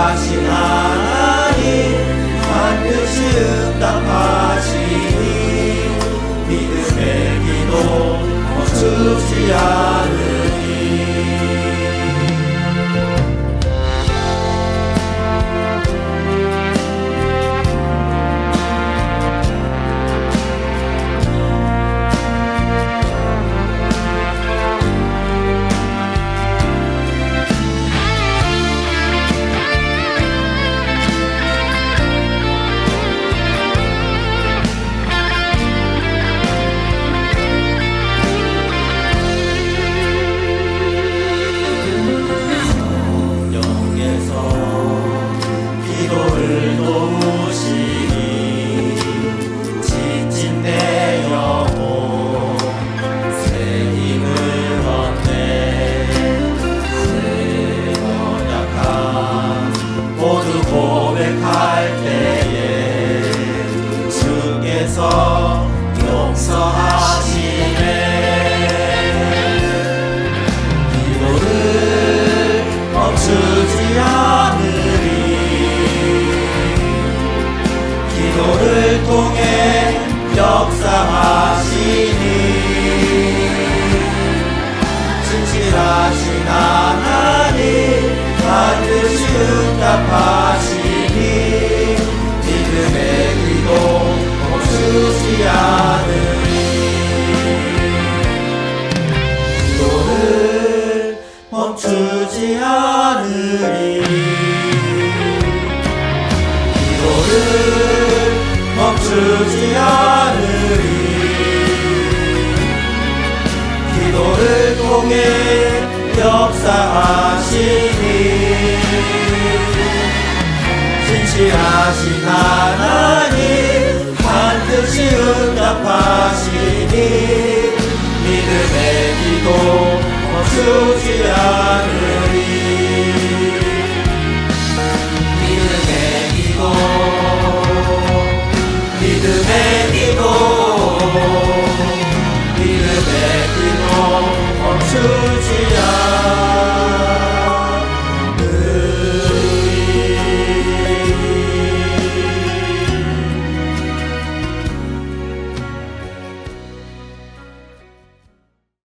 전능하신 하나님 반드시 응답하시니 믿음의 기도 멈추지 않 응답하시니 믿음의 기도 멈추지 않으리. 기도를 멈추지 않으리. 기도를 멈추지 않으리. 기도를 통해 역사하시니 진실하신 하나님 반드시 응답하시니 믿음의 기도 멈추지 않으리